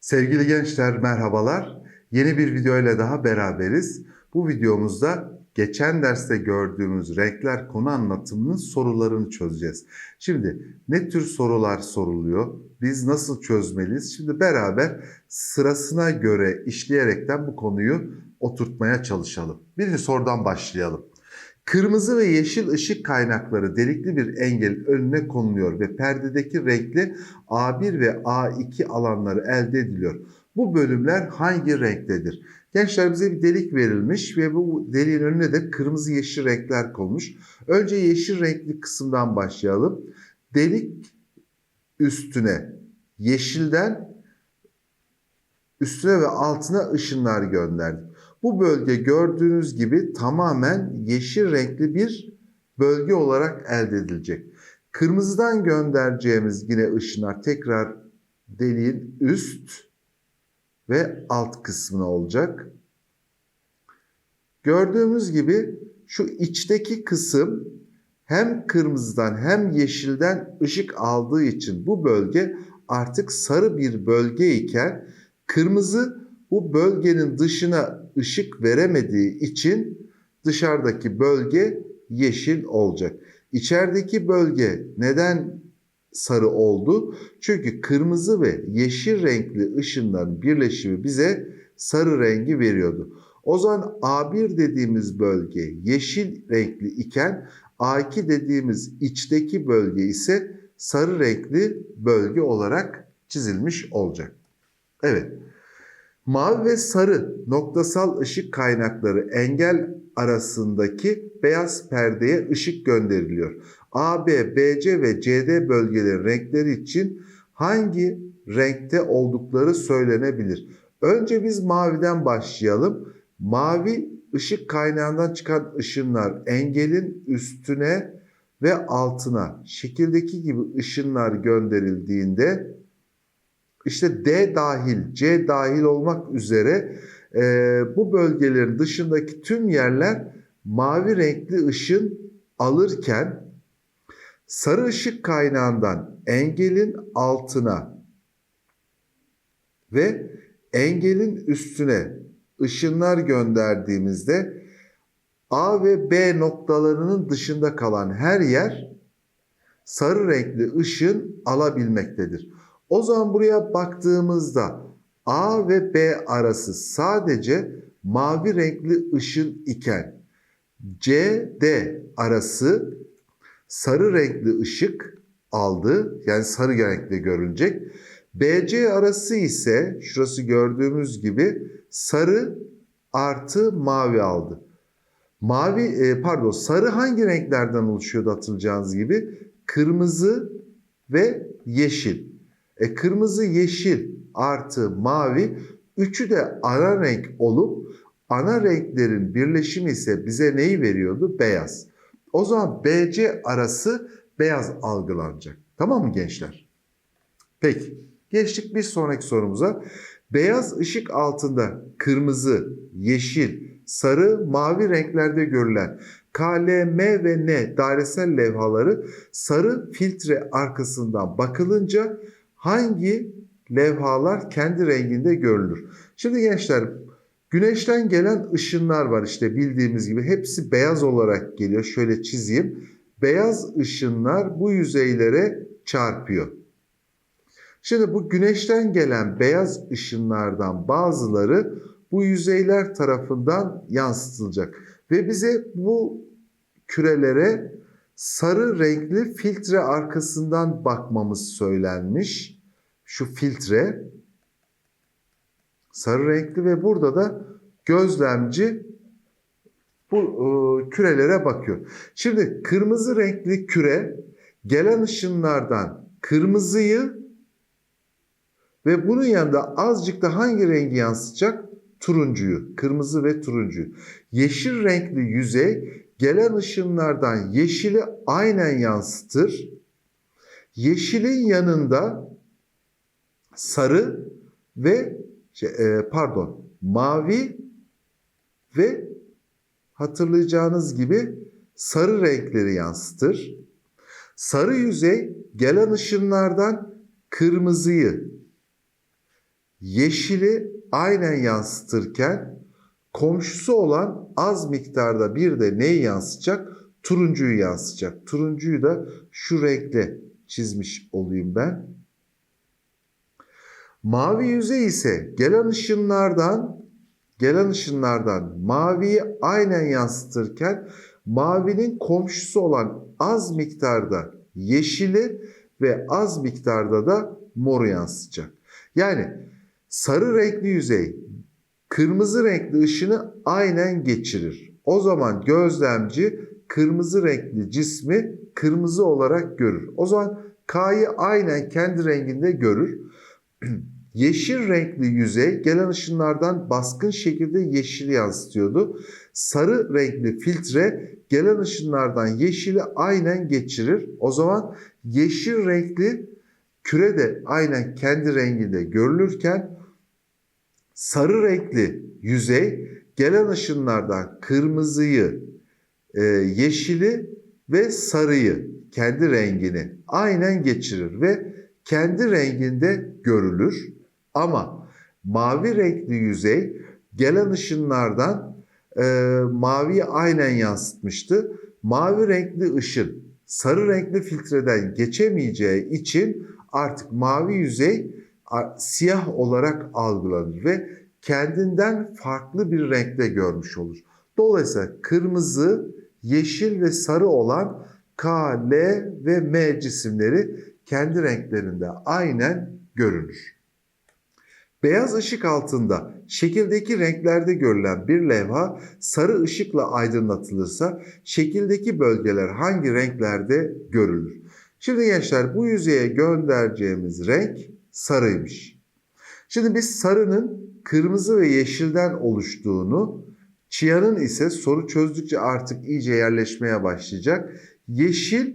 Sevgili gençler merhabalar. Yeni bir video ile daha beraberiz. Bu videomuzda geçen derste gördüğümüz renkler konu anlatımının sorularını çözeceğiz. Şimdi ne tür sorular soruluyor? Biz nasıl çözmeliyiz? Şimdi beraber sırasına göre işleyerekten bu konuyu oturtmaya çalışalım. Birinci sorudan başlayalım. Kırmızı ve yeşil ışık kaynakları delikli bir engel önüne konuluyor ve perdedeki renkli A1 ve A2 alanları elde ediliyor. Bu bölümler hangi renktedir? Gençler bize bir delik verilmiş ve bu deliğin önüne de kırmızı yeşil renkler konmuş. Önce yeşil renkli kısımdan başlayalım. Delik üstüne yeşilden üstüne ve altına ışınlar gönderdik. Bu bölge gördüğünüz gibi tamamen yeşil renkli bir bölge olarak elde edilecek. Kırmızıdan göndereceğimiz yine ışınlar tekrar deliğin üst ve alt kısmına olacak. Gördüğümüz gibi şu içteki kısım hem kırmızıdan hem yeşilden ışık aldığı için bu bölge artık sarı bir bölge iken kırmızı bu bölgenin dışına ışık veremediği için dışarıdaki bölge yeşil olacak. İçerideki bölge neden sarı oldu? Çünkü kırmızı ve yeşil renkli ışınların birleşimi bize sarı rengi veriyordu. O zaman A1 dediğimiz bölge yeşil renkli iken A2 dediğimiz içteki bölge ise sarı renkli bölge olarak çizilmiş olacak. Evet. Mavi ve sarı noktasal ışık kaynakları engel arasındaki beyaz perdeye ışık gönderiliyor. AB, BC ve CD bölgelerin renkleri için hangi renkte oldukları söylenebilir. Önce biz maviden başlayalım. Mavi ışık kaynağından çıkan ışınlar engelin üstüne ve altına şekildeki gibi ışınlar gönderildiğinde işte D dahil, C dahil olmak üzere e, bu bölgelerin dışındaki tüm yerler mavi renkli ışın alırken sarı ışık kaynağından engelin altına ve engelin üstüne ışınlar gönderdiğimizde A ve B noktalarının dışında kalan her yer sarı renkli ışın alabilmektedir. O zaman buraya baktığımızda A ve B arası sadece mavi renkli ışın iken C, D arası sarı renkli ışık aldı. Yani sarı renkli görünecek. BC arası ise şurası gördüğümüz gibi sarı artı mavi aldı. Mavi e, pardon sarı hangi renklerden oluşuyordu hatırlayacağınız gibi? Kırmızı ve yeşil. E, kırmızı, yeşil artı mavi üçü de ana renk olup ana renklerin birleşimi ise bize neyi veriyordu? Beyaz. O zaman BC arası beyaz algılanacak. Tamam mı gençler? Peki. Geçtik bir sonraki sorumuza. Beyaz ışık altında kırmızı, yeşil, sarı, mavi renklerde görülen KLM ve N dairesel levhaları sarı filtre arkasından bakılınca hangi levhalar kendi renginde görülür? Şimdi gençler güneşten gelen ışınlar var işte bildiğimiz gibi hepsi beyaz olarak geliyor. Şöyle çizeyim. Beyaz ışınlar bu yüzeylere çarpıyor. Şimdi bu güneşten gelen beyaz ışınlardan bazıları bu yüzeyler tarafından yansıtılacak ve bize bu kürelere sarı renkli filtre arkasından bakmamız söylenmiş. Şu filtre sarı renkli ve burada da gözlemci bu e, kürelere bakıyor. Şimdi kırmızı renkli küre gelen ışınlardan kırmızıyı ve bunun yanında azıcık da hangi rengi yansıtacak? Turuncuyu, kırmızı ve turuncuyu. Yeşil renkli yüzey gelen ışınlardan yeşili aynen yansıtır. Yeşilin yanında sarı ve şey, e, pardon mavi ve hatırlayacağınız gibi sarı renkleri yansıtır. Sarı yüzey gelen ışınlardan kırmızıyı, yeşili aynen yansıtırken komşusu olan az miktarda bir de neyi yansıtacak? Turuncuyu yansıtacak. Turuncuyu da şu renkle çizmiş olayım ben. Mavi yüzey ise gelen ışınlardan gelen ışınlardan maviyi aynen yansıtırken mavinin komşusu olan az miktarda yeşili ve az miktarda da moru yansıtacak. Yani sarı renkli yüzey kırmızı renkli ışını aynen geçirir. O zaman gözlemci kırmızı renkli cismi kırmızı olarak görür. O zaman K'yı aynen kendi renginde görür. Yeşil renkli yüzey gelen ışınlardan baskın şekilde yeşili yansıtıyordu. Sarı renkli filtre gelen ışınlardan yeşili aynen geçirir. O zaman yeşil renkli küre de aynen kendi renginde görülürken sarı renkli yüzey gelen ışınlardan kırmızıyı, e, yeşili ve sarıyı kendi rengini aynen geçirir ve kendi renginde görülür. Ama mavi renkli yüzey gelen ışınlardan e, maviyi aynen yansıtmıştı. Mavi renkli ışın sarı renkli filtreden geçemeyeceği için artık mavi yüzey siyah olarak algılanır ve kendinden farklı bir renkte görmüş olur. Dolayısıyla kırmızı, yeşil ve sarı olan K, L ve M cisimleri kendi renklerinde aynen görünür. Beyaz ışık altında şekildeki renklerde görülen bir levha sarı ışıkla aydınlatılırsa şekildeki bölgeler hangi renklerde görülür? Şimdi gençler bu yüzeye göndereceğimiz renk sarıymış. Şimdi biz sarının kırmızı ve yeşilden oluştuğunu, çiyanın ise soru çözdükçe artık iyice yerleşmeye başlayacak. Yeşil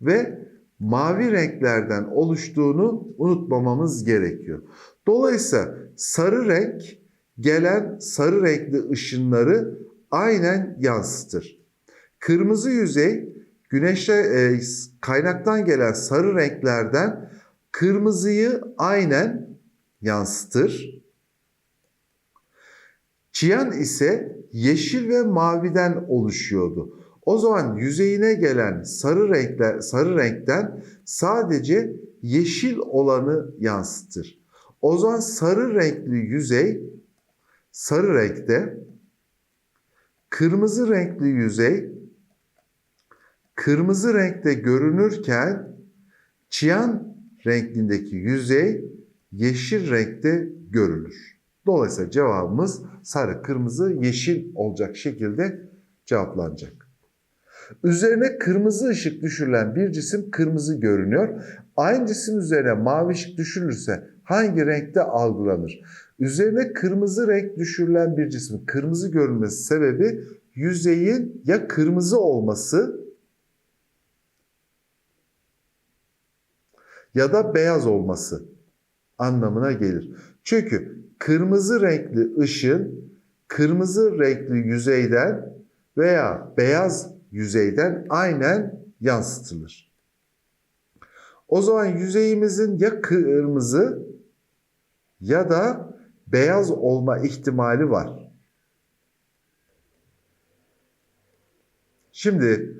ve mavi renklerden oluştuğunu unutmamamız gerekiyor. Dolayısıyla sarı renk gelen sarı renkli ışınları aynen yansıtır. Kırmızı yüzey güneşe e, kaynaktan gelen sarı renklerden kırmızıyı aynen yansıtır. Çiyan ise yeşil ve maviden oluşuyordu. O zaman yüzeyine gelen sarı renkler sarı renkten sadece yeşil olanı yansıtır. O zaman sarı renkli yüzey sarı renkte kırmızı renkli yüzey kırmızı renkte görünürken çiyan renklindeki yüzey yeşil renkte görülür. Dolayısıyla cevabımız sarı, kırmızı, yeşil olacak şekilde cevaplanacak. Üzerine kırmızı ışık düşürülen bir cisim kırmızı görünüyor. Aynı cisim üzerine mavi ışık düşürülürse hangi renkte algılanır? Üzerine kırmızı renk düşürülen bir cismin kırmızı görünmesi sebebi yüzeyin ya kırmızı olması ya da beyaz olması anlamına gelir. Çünkü kırmızı renkli ışın kırmızı renkli yüzeyden veya beyaz yüzeyden aynen yansıtılır. O zaman yüzeyimizin ya kırmızı ya da beyaz olma ihtimali var. Şimdi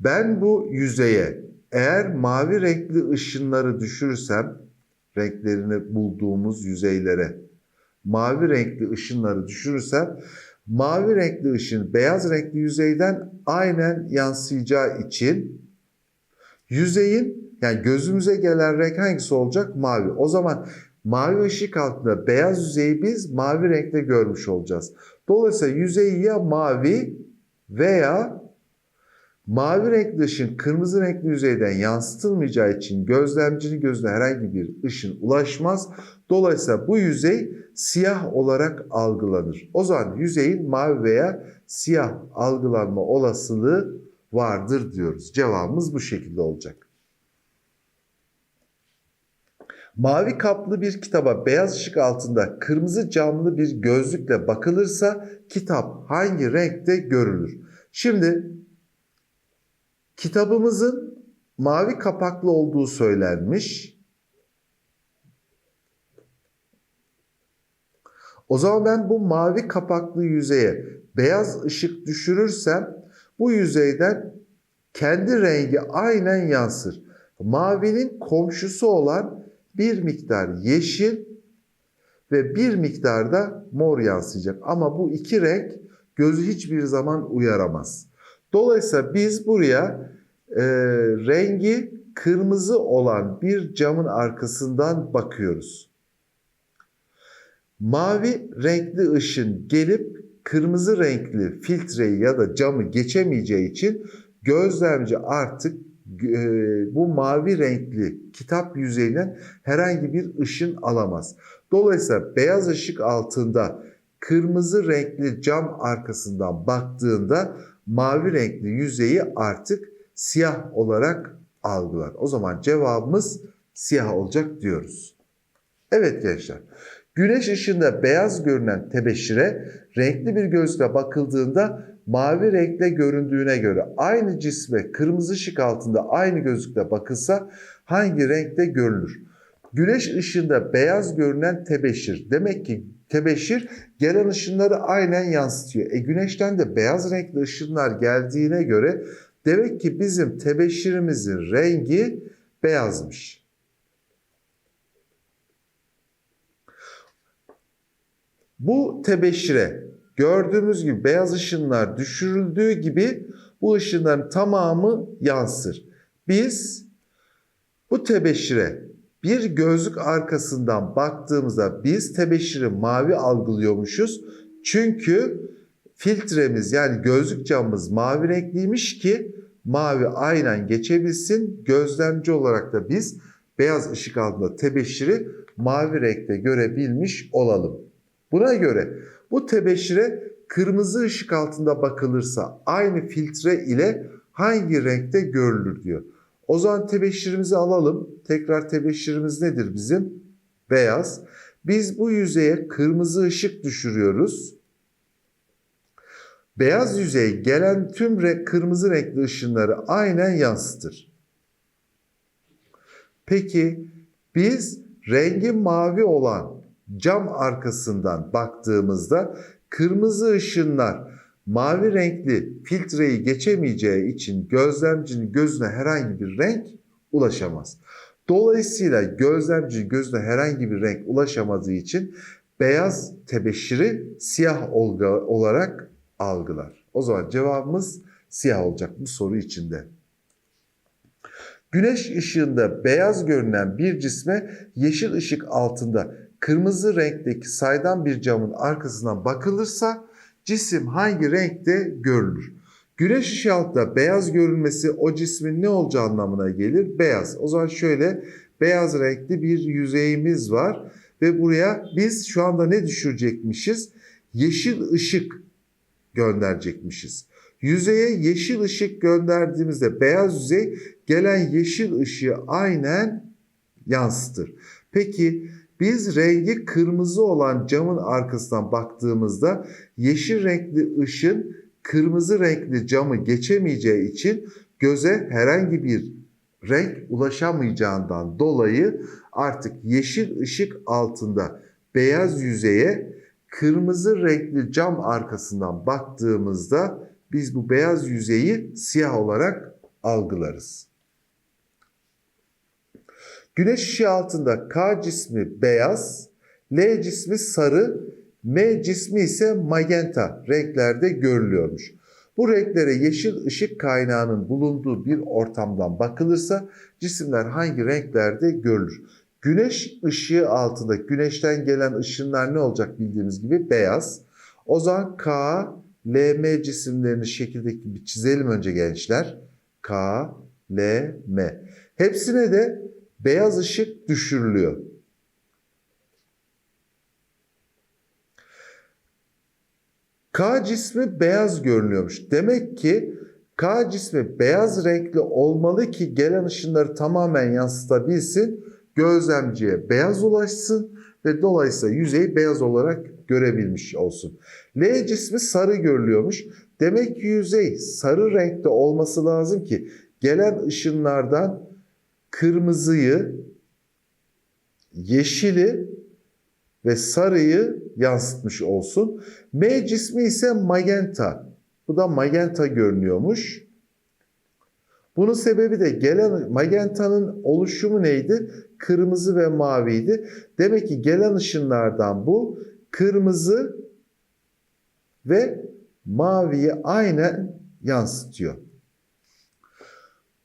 ben bu yüzeye eğer mavi renkli ışınları düşürürsem renklerini bulduğumuz yüzeylere mavi renkli ışınları düşürürsem mavi renkli ışın beyaz renkli yüzeyden aynen yansıyacağı için yüzeyin yani gözümüze gelen renk hangisi olacak? Mavi. O zaman mavi ışık altında beyaz yüzeyi biz mavi renkte görmüş olacağız. Dolayısıyla yüzeyi ya mavi veya mavi renkli ışın kırmızı renkli yüzeyden yansıtılmayacağı için gözlemcinin gözüne herhangi bir ışın ulaşmaz. Dolayısıyla bu yüzey siyah olarak algılanır. O zaman yüzeyin mavi veya siyah algılanma olasılığı vardır diyoruz. Cevabımız bu şekilde olacak. Mavi kaplı bir kitaba beyaz ışık altında kırmızı camlı bir gözlükle bakılırsa kitap hangi renkte görülür? Şimdi kitabımızın mavi kapaklı olduğu söylenmiş. O zaman ben bu mavi kapaklı yüzeye beyaz ışık düşürürsem bu yüzeyden kendi rengi aynen yansır. Mavinin komşusu olan bir miktar yeşil ve bir miktar da mor yansıyacak. Ama bu iki renk gözü hiçbir zaman uyaramaz. Dolayısıyla biz buraya e, rengi kırmızı olan bir camın arkasından bakıyoruz. Mavi renkli ışın gelip kırmızı renkli filtreyi ya da camı geçemeyeceği için gözlemci artık bu mavi renkli kitap yüzeyinden herhangi bir ışın alamaz. Dolayısıyla beyaz ışık altında kırmızı renkli cam arkasından baktığında mavi renkli yüzeyi artık siyah olarak algılar. O zaman cevabımız siyah olacak diyoruz. Evet gençler. Güneş ışığında beyaz görünen tebeşire renkli bir gözle bakıldığında mavi renkle göründüğüne göre aynı cisme kırmızı ışık altında aynı gözlükle bakılsa hangi renkte görülür? Güneş ışığında beyaz görünen tebeşir. Demek ki tebeşir gelen ışınları aynen yansıtıyor. E güneşten de beyaz renkli ışınlar geldiğine göre demek ki bizim tebeşirimizin rengi beyazmış. Bu tebeşire gördüğümüz gibi beyaz ışınlar düşürüldüğü gibi bu ışınların tamamı yansır. Biz bu tebeşire bir gözlük arkasından baktığımızda biz tebeşiri mavi algılıyormuşuz. Çünkü filtremiz yani gözlük camımız mavi renkliymiş ki mavi aynen geçebilsin. Gözlemci olarak da biz beyaz ışık altında tebeşiri mavi renkte görebilmiş olalım. Buna göre bu tebeşire kırmızı ışık altında bakılırsa aynı filtre ile hangi renkte görülür diyor. O zaman tebeşirimizi alalım. Tekrar tebeşirimiz nedir bizim? Beyaz. Biz bu yüzeye kırmızı ışık düşürüyoruz. Beyaz yüzey gelen tüm renk, kırmızı renkli ışınları aynen yansıtır. Peki biz rengi mavi olan cam arkasından baktığımızda kırmızı ışınlar mavi renkli filtreyi geçemeyeceği için gözlemcinin gözüne herhangi bir renk ulaşamaz. Dolayısıyla gözlemci gözüne herhangi bir renk ulaşamadığı için beyaz tebeşiri siyah olarak algılar. O zaman cevabımız siyah olacak bu soru içinde. Güneş ışığında beyaz görünen bir cisme yeşil ışık altında kırmızı renkteki saydam bir camın arkasından bakılırsa cisim hangi renkte görülür? Güneş ışığı altında beyaz görünmesi o cismin ne olacağı anlamına gelir? Beyaz. O zaman şöyle beyaz renkli bir yüzeyimiz var ve buraya biz şu anda ne düşürecekmişiz? Yeşil ışık gönderecekmişiz. Yüzeye yeşil ışık gönderdiğimizde beyaz yüzey gelen yeşil ışığı aynen yansıtır. Peki biz rengi kırmızı olan camın arkasından baktığımızda yeşil renkli ışın kırmızı renkli camı geçemeyeceği için göze herhangi bir renk ulaşamayacağından dolayı artık yeşil ışık altında beyaz yüzeye kırmızı renkli cam arkasından baktığımızda biz bu beyaz yüzeyi siyah olarak algılarız. Güneş ışığı altında K cismi beyaz, L cismi sarı, M cismi ise magenta renklerde görülüyormuş. Bu renklere yeşil ışık kaynağının bulunduğu bir ortamdan bakılırsa cisimler hangi renklerde görülür? Güneş ışığı altında güneşten gelen ışınlar ne olacak bildiğimiz gibi beyaz. O zaman K, L, M cisimlerini şekildeki gibi çizelim önce gençler. K, L, M. Hepsine de beyaz ışık düşürülüyor. K cismi beyaz görünüyormuş. Demek ki K cismi beyaz renkli olmalı ki gelen ışınları tamamen yansıtabilsin. gözlemciye beyaz ulaşsın ve dolayısıyla yüzeyi beyaz olarak görebilmiş olsun. L cismi sarı görülüyormuş. Demek ki yüzey sarı renkte olması lazım ki gelen ışınlardan kırmızıyı, yeşili ve sarıyı yansıtmış olsun. M cismi ise magenta. Bu da magenta görünüyormuş. Bunun sebebi de gelen magentanın oluşumu neydi? Kırmızı ve maviydi. Demek ki gelen ışınlardan bu kırmızı ve maviyi aynen yansıtıyor.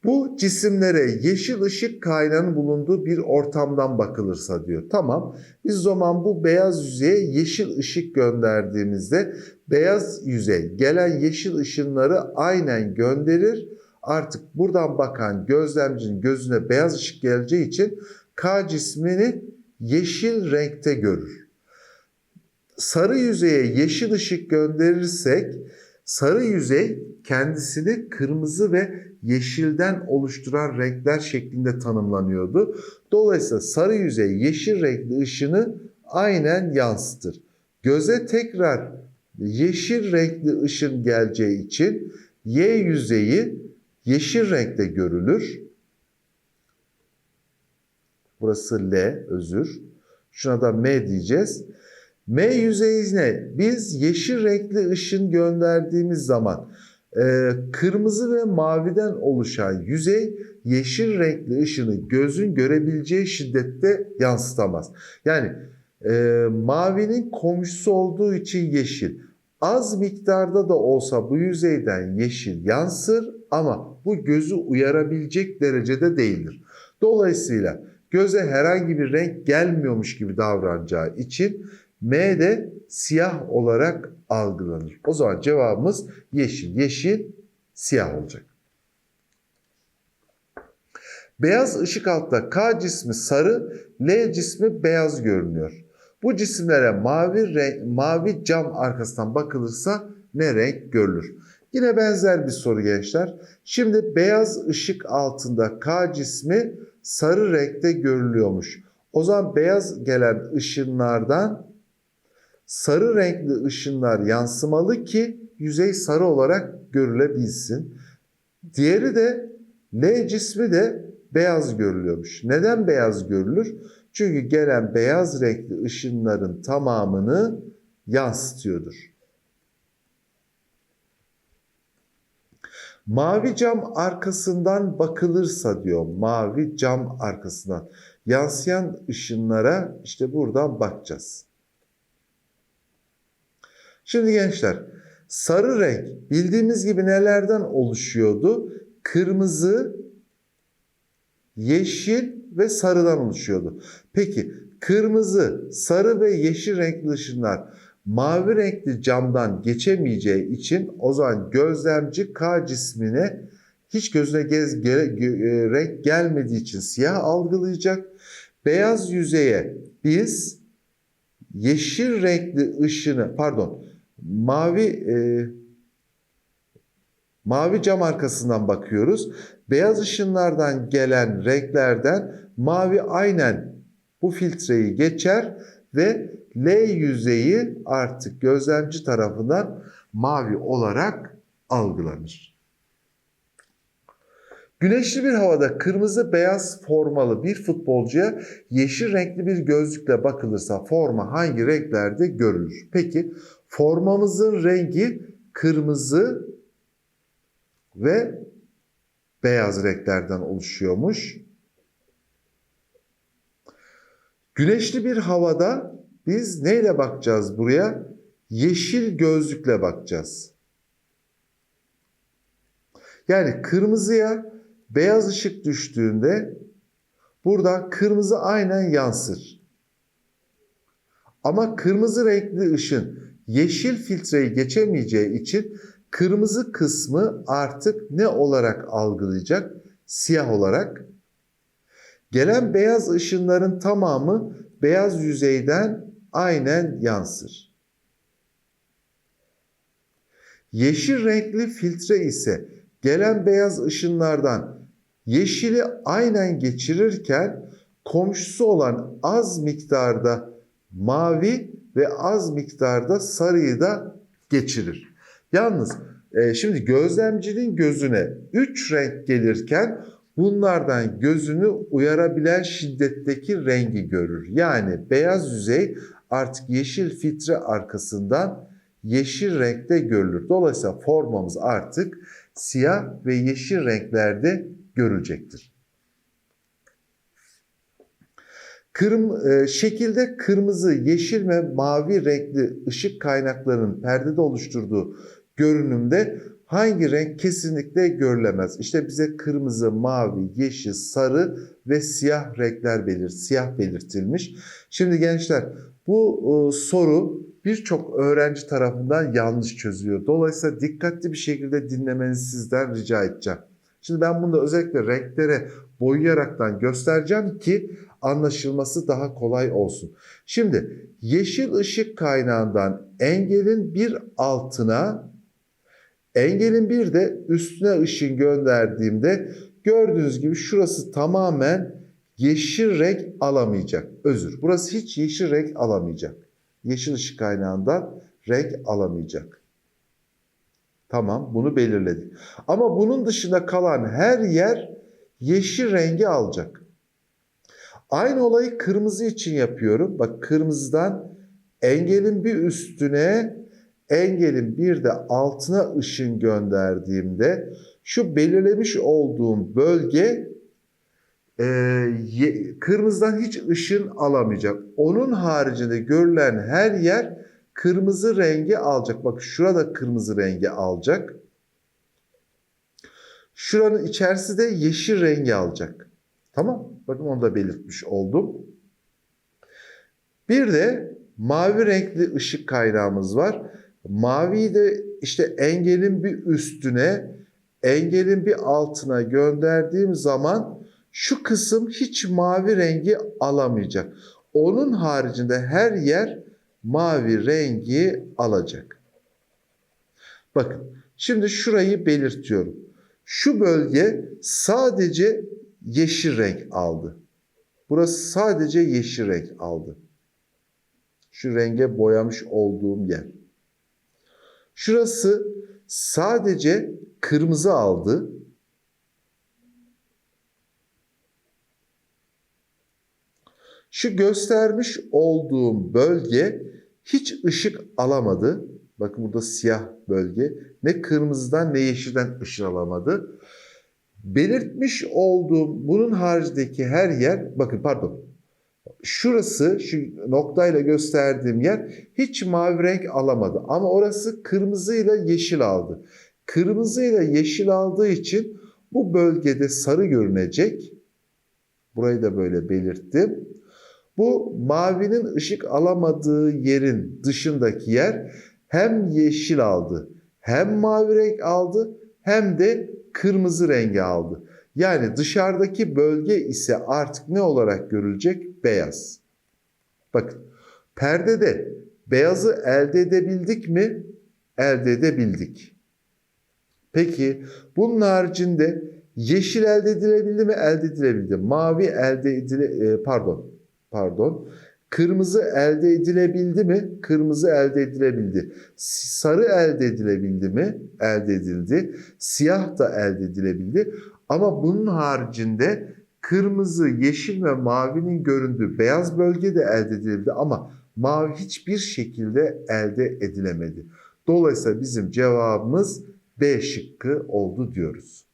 Bu cisimlere yeşil ışık kaynağının bulunduğu bir ortamdan bakılırsa diyor. Tamam biz zaman bu beyaz yüzeye yeşil ışık gönderdiğimizde beyaz yüzey gelen yeşil ışınları aynen gönderir. Artık buradan bakan gözlemcinin gözüne beyaz ışık geleceği için K cismini yeşil renkte görür. Sarı yüzeye yeşil ışık gönderirsek sarı yüzey kendisini kırmızı ve yeşilden oluşturan renkler şeklinde tanımlanıyordu. Dolayısıyla sarı yüzey yeşil renkli ışını aynen yansıtır. Göze tekrar yeşil renkli ışın geleceği için Y yüzeyi yeşil renkte görülür. Burası L özür. Şuna da M diyeceğiz. M yüzeyine biz yeşil renkli ışın gönderdiğimiz zaman kırmızı ve maviden oluşan yüzey yeşil renkli ışını gözün görebileceği şiddette yansıtamaz. Yani e, mavinin komşusu olduğu için yeşil. Az miktarda da olsa bu yüzeyden yeşil yansır ama bu gözü uyarabilecek derecede değildir. Dolayısıyla göze herhangi bir renk gelmiyormuş gibi davranacağı için M de siyah olarak algılanır. O zaman cevabımız yeşil. Yeşil siyah olacak. Beyaz ışık altta K cismi sarı, L cismi beyaz görünüyor. Bu cisimlere mavi renk, mavi cam arkasından bakılırsa ne renk görülür? Yine benzer bir soru gençler. Şimdi beyaz ışık altında K cismi sarı renkte görülüyormuş. O zaman beyaz gelen ışınlardan sarı renkli ışınlar yansımalı ki yüzey sarı olarak görülebilsin. Diğeri de L cismi de beyaz görülüyormuş. Neden beyaz görülür? Çünkü gelen beyaz renkli ışınların tamamını yansıtıyordur. Mavi cam arkasından bakılırsa diyor. Mavi cam arkasından yansıyan ışınlara işte buradan bakacağız. Şimdi gençler sarı renk bildiğimiz gibi nelerden oluşuyordu? Kırmızı, yeşil ve sarıdan oluşuyordu. Peki kırmızı, sarı ve yeşil renkli ışınlar mavi renkli camdan geçemeyeceği için o zaman gözlemci K cismine hiç gözüne gez, gere, e, renk gelmediği için siyah algılayacak. Beyaz yüzeye biz yeşil renkli ışını pardon mavi e, mavi cam arkasından bakıyoruz. Beyaz ışınlardan gelen renklerden mavi aynen bu filtreyi geçer ve L yüzeyi artık gözlemci tarafından mavi olarak algılanır. Güneşli bir havada kırmızı beyaz formalı bir futbolcuya yeşil renkli bir gözlükle bakılırsa forma hangi renklerde görülür? Peki formamızın rengi kırmızı ve beyaz renklerden oluşuyormuş. Güneşli bir havada biz neyle bakacağız buraya? Yeşil gözlükle bakacağız. Yani kırmızıya beyaz ışık düştüğünde burada kırmızı aynen yansır. Ama kırmızı renkli ışın yeşil filtreyi geçemeyeceği için kırmızı kısmı artık ne olarak algılayacak? Siyah olarak. Gelen beyaz ışınların tamamı beyaz yüzeyden aynen yansır. Yeşil renkli filtre ise gelen beyaz ışınlardan yeşili aynen geçirirken komşusu olan az miktarda mavi ve az miktarda sarıyı da geçirir. Yalnız e, şimdi gözlemcinin gözüne 3 renk gelirken bunlardan gözünü uyarabilen şiddetteki rengi görür. Yani beyaz yüzey artık yeşil filtre arkasından yeşil renkte görülür. Dolayısıyla formamız artık siyah ve yeşil renklerde görülecektir. Kırm, e, şekilde kırmızı, yeşil ve mavi renkli ışık kaynaklarının perdede oluşturduğu görünümde hangi renk kesinlikle görülemez? İşte bize kırmızı, mavi, yeşil, sarı ve siyah renkler belir, siyah belirtilmiş. Şimdi gençler bu soru birçok öğrenci tarafından yanlış çözülüyor. Dolayısıyla dikkatli bir şekilde dinlemenizi sizden rica edeceğim. Şimdi ben bunu da özellikle renklere boyayaraktan göstereceğim ki anlaşılması daha kolay olsun. Şimdi yeşil ışık kaynağından engelin bir altına engelin bir de üstüne ışın gönderdiğimde gördüğünüz gibi şurası tamamen yeşil renk alamayacak. Özür. Burası hiç yeşil renk alamayacak. Yeşil ışık kaynağından renk alamayacak. Tamam bunu belirledik. Ama bunun dışında kalan her yer yeşil rengi alacak. Aynı olayı kırmızı için yapıyorum. Bak kırmızıdan engelin bir üstüne engelin bir de altına ışın gönderdiğimde şu belirlemiş olduğum bölge e, kırmızıdan hiç ışın alamayacak. Onun haricinde görülen her yer kırmızı rengi alacak. Bak şurada kırmızı rengi alacak. Şuranın içerisi de yeşil rengi alacak. Tamam. Bakın onu da belirtmiş oldum. Bir de mavi renkli ışık kaynağımız var. Maviyi de işte engelin bir üstüne, engelin bir altına gönderdiğim zaman şu kısım hiç mavi rengi alamayacak. Onun haricinde her yer mavi rengi alacak. Bakın şimdi şurayı belirtiyorum. Şu bölge sadece yeşil renk aldı. Burası sadece yeşil renk aldı. Şu renge boyamış olduğum yer. Şurası sadece kırmızı aldı. Şu göstermiş olduğum bölge hiç ışık alamadı. Bakın burada siyah bölge. Ne kırmızıdan ne yeşilden ışık alamadı. Belirtmiş olduğum bunun haricindeki her yer, bakın pardon. Şurası, şu noktayla gösterdiğim yer hiç mavi renk alamadı. Ama orası kırmızıyla yeşil aldı. Kırmızıyla yeşil aldığı için bu bölgede sarı görünecek. Burayı da böyle belirttim. Bu mavinin ışık alamadığı yerin dışındaki yer hem yeşil aldı, hem mavi renk aldı, hem de kırmızı rengi aldı. Yani dışarıdaki bölge ise artık ne olarak görülecek? Beyaz. Bakın perdede beyazı elde edebildik mi? Elde edebildik. Peki bunun haricinde yeşil elde edilebildi mi? Elde edilebildi. Mavi elde edile pardon pardon. Kırmızı elde edilebildi mi? Kırmızı elde edilebildi. Sarı elde edilebildi mi? Elde edildi. Siyah da elde edilebildi. Ama bunun haricinde kırmızı, yeşil ve mavinin göründüğü beyaz bölge de elde edildi ama mavi hiçbir şekilde elde edilemedi. Dolayısıyla bizim cevabımız B şıkkı oldu diyoruz.